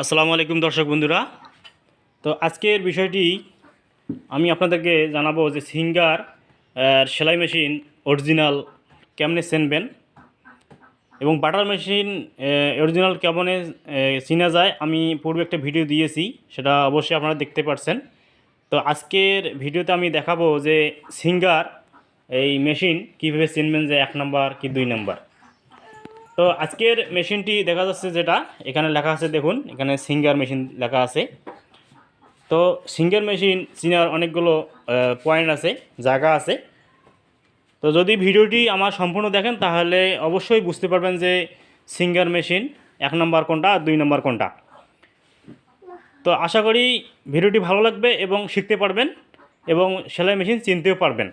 আসসালামু আলাইকুম দর্শক বন্ধুরা। তো আজকের বিষয়টি আমি আপনাদেরকে জানাব যে সিঙ্গার সেলাই মেশিন অরিজিনাল কেমনে চেনবেন এবং বাটার মেশিন অরিজিনাল কেমনে চিনা যায় আমি পূর্বে একটা ভিডিও দিয়েছি, সেটা অবশ্যই আপনারা দেখতে পারছেন। তো আজকের ভিডিওতে আমি দেখাবো যে সিঙ্গার এই মেশিন কীভাবে চিনবেন যে এক নাম্বার কি দুই নাম্বার। তো আজকের মেশিনটি দেখা যাচ্ছে যেটা, এখানে লেখা আছে দেখুন, এখানে সিঙ্গার মেশিন লেখা আছে। তো সিঙ্গার মেশিন চিনার অনেকগুলো পয়েন্ট আছে, জায়গা আছে। তো যদি ভিডিওটি আমার সম্পূর্ণ দেখেন, তাহলে অবশ্যই বুঝতে পারবেন যে সিঙ্গার মেশিন এক নম্বর কোনটা আর দুই নম্বর কোনটা। তো আশা করি ভিডিওটি ভালো লাগবে এবং শিখতে পারবেন এবং সেলাই মেশিন চিনতেও পারবেন।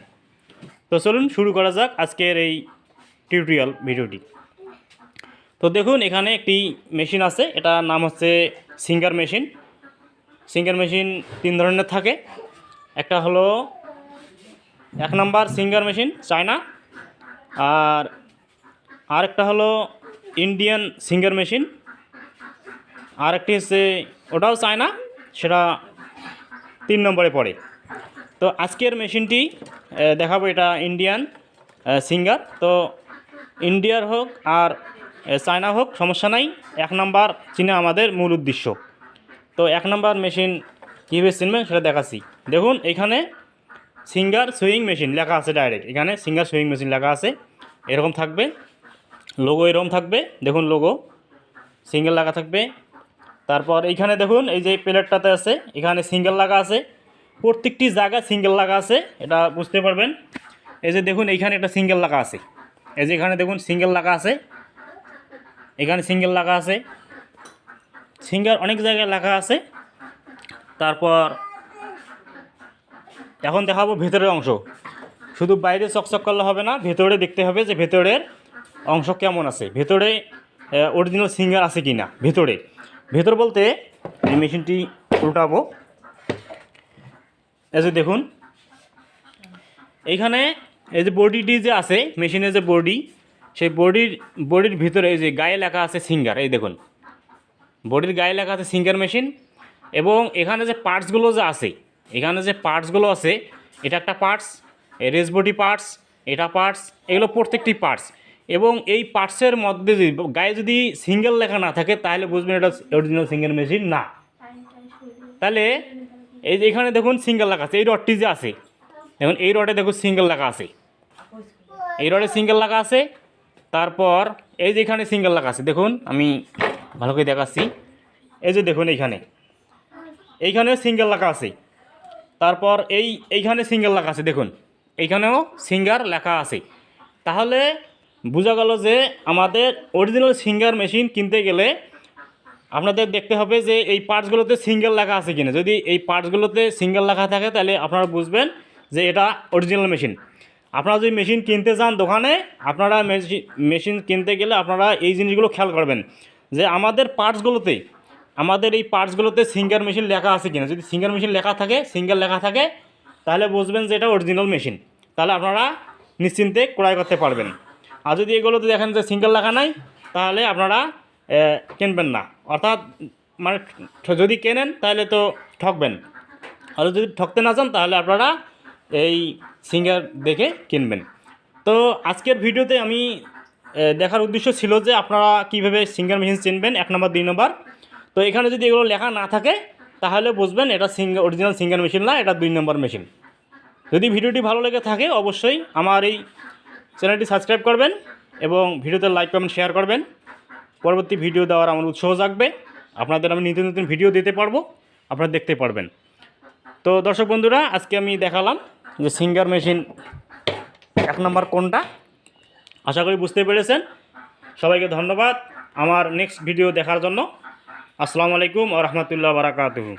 তো চলুন শুরু করা যাক আজকের এই টিউটোরিয়াল ভিডিওটি। তো দেখুন, এখানে একটি মেশিন আছে। এটার নাম হচ্ছে সিঙ্গার মেশিন। সিঙ্গার মেশিন তিন ধরনের থাকে। একটা হলো এক নাম্বার সিঙ্গার মেশিন, চায়না। আর আরেকটা হলো ইন্ডিয়ান সিঙ্গার মেশিন। আর একটি হচ্ছে ওটাও চায়না, সেটা তিন নম্বরে পড়ে। তো আজকের মেশিনটি দেখাবো এটা ইন্ডিয়ান সিঙ্গার। তো ইন্ডিয়ার হোক আর চায়না হোক, সমস্যা নাই। এক নাম্বার চিনে আমাদের মূল উদ্দেশ্য। তো এক নাম্বার মেশিন কীভাবে চিনবেন? সেটা দেখাচ্ছি। দেখুন, এখানে সিঙ্গার সুইং মেশিন লেখা আছে ডাইরেক্ট। এখানে সিঙ্গার সুইং মেশিন লেখা আছে। এরকম থাকবে। লোগো এরকম থাকবে। দেখুন লোগো। সিঙ্গেল লাগা থাকবে। তারপর এইখানে দেখুন, এই যে প্লেটটাতে আছে, এখানে সিঙ্গেল লাগা আছে। প্রত্যেকটি জায়গায় সিঙ্গেল লাগা আছে। এটা বুঝতে পারবেন। এই যে দেখুন এইখানে একটা সিঙ্গেল লাগা আছে। এই যে এখানে দেখুন, সিঙ্গেল লাগা আছে। এখানে সিঙ্গেল লাগা আছে। সিঙ্গার অনেক জায়গায় লেখা আছে। তারপর এখন দেখাবো ভেতরের অংশ। শুধু বাইরে চকচক করলে হবে না, ভেতরে দেখতে হবে যে ভেতরের অংশ কেমন আছে। ভেতরে অরিজিনাল সিঙ্গার আছে কি না ভেতরে। ভেতর বলতে এই মেশিনটি উল্টাবো। এই যে দেখুন। এইখানে এই যে বডিটি যে আছে মেশিনের যে বডি সেই বডির বডির ভিতরে এই যে গায়ে লেখা আছে সিঙ্গার, এই দেখুন। বডির গায়ে লেখা আছে সিঙ্গার মেশিন এবং এখানে যে পার্টসগুলো যে আছে, এখানে যে পার্টসগুলো আছে, এটা একটা পার্টস রেস বডি পার্টস, এটা পার্টস, এগুলো প্রত্যেকটি পার্টস। এবং এই পার্টসের মধ্যে যদি, গায়ে যদি সিঙ্গেল লেখা না থাকে, তাহলে বুঝবেন এটা অরিজিনাল সিঙ্গেল মেশিন না। তাহলে এই যে এখানে দেখুন সিঙ্গেল লেখা আছে, এই রডটি যে আছে, দেখুন, এই রডে দেখুন সিঙ্গেল লেখা আছে। এই রডে সিঙ্গেল লেখা আছে তারপর এই যে এখানে সিঙ্গেল লেখা আছে দেখুন, আমি ভালো করে দেখাচ্ছি। এই যে দেখুন এইখানে। এইখানেও সিঙ্গেল লেখা আছে। তারপর এই, এইখানে সিঙ্গেল লেখা আছে, দেখুন। এইখানেও সিঙ্গার লেখা আছে। তাহলে বোঝা গেল যে আমাদের অরিজিনাল সিঙ্গার মেশিন কিনতে গেলে আপনাদের দেখতে হবে যে এই পার্টসগুলোতে সিঙ্গেল লেখা আছে কিনা। যদি এই পার্টসগুলোতে সিঙ্গেল লেখা থাকে, তাহলে আপনারা বুঝবেন যে এটা অরিজিনাল মেশিন আপনারা যদি মেশিন কিনতে যান দোকানে, আপনারা মেশিন কিনতে গেলে আপনারা এই জিনিসগুলো খেয়াল করবেন যে আমাদের পার্টসগুলোতে আমাদের এই পার্টসগুলোতে সিঙ্গার মেশিন লেখা আছে কিনা। যদি সিঙ্গার মেশিন লেখা থাকে সিঙ্গার লেখা থাকে, তাহলে বুঝবেন যে এটা অরিজিনাল মেশিন তাহলে আপনারা নিশ্চিন্তে ক্রয় করতে পারবেন। আর যদি এগুলোতে দেখেন যে সিঙ্গার লেখা নাই, তাহলে আপনারা কিনবেন না। অর্থাৎ মানে যদি কেনেন, তাহলে তো ঠকবেন। আর যদি ঠকতে না চান, তাহলে আপনারা এই সিঙ্গার দেখে কিনবেন। তো আজকের ভিডিওতে আমি দেখার উদ্দেশ্য ছিল যে আপনারা কীভাবে সিঙ্গার মেশিন চিনবেন এক নম্বর, দুই নম্বর। তো এখানে যদি এগুলো লেখা না থাকে, তাহলে বুঝবেন এটা সিঙ্গার অরিজিনাল সিঙ্গার মেশিন না, এটা দুই নম্বর মেশিন যদি ভিডিওটি ভালো লেগে থাকে, অবশ্যই আমার এই চ্যানেলটি সাবস্ক্রাইব করবেন এবং ভিডিওতে লাইক কমেন্ট শেয়ার করবেন। পরবর্তী ভিডিও দেওয়ার আমার উৎসাহ জাগবে। আপনাদের আমি নিত্য নতুন ভিডিও দিতে পারব, আপনারা দেখতে পারবেন। তো দর্শক বন্ধুরা, আজকে আমি দেখালাম যে সিঙ্গার মেশিন এক নম্বর কোনটা? আশা করি বুঝতে পেরেছেন। সবাইকে ধন্যবাদ আমার নেক্সট ভিডিও দেখার জন্য। আসসালামু আলাইকুম ও রহমতুল্লাহ বারাকাতুহু।